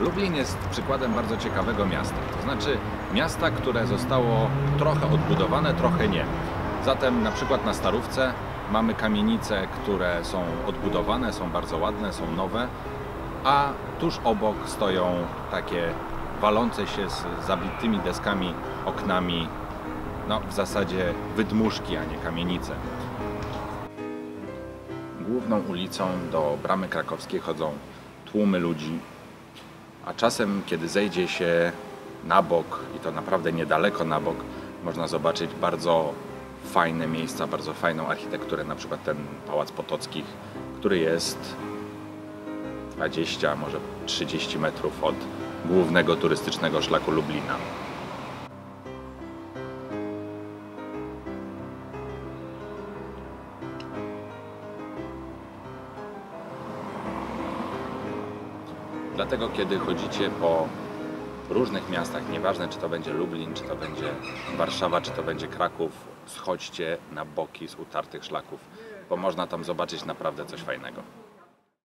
Lublin jest przykładem bardzo ciekawego miasta. To znaczy miasta, które zostało trochę odbudowane, trochę nie. Zatem na przykład na Starówce mamy kamienice, które są odbudowane, są bardzo ładne, są nowe, a tuż obok stoją takie walące się z zabitymi deskami, oknami, no w zasadzie wydmuszki, a nie kamienice. Główną ulicą do Bramy Krakowskiej chodzą tłumy ludzi, a czasem, kiedy zejdzie się na bok, i to naprawdę niedaleko na bok, można zobaczyć bardzo fajne miejsca, bardzo fajną architekturę, na przykład ten Pałac Potockich, który jest 20, może 30 metrów od głównego turystycznego szlaku Lublina. Dlatego, kiedy chodzicie po różnych miastach, nieważne czy to będzie Lublin, czy to będzie Warszawa, czy to będzie Kraków, schodźcie na boki z utartych szlaków, bo można tam zobaczyć naprawdę coś fajnego.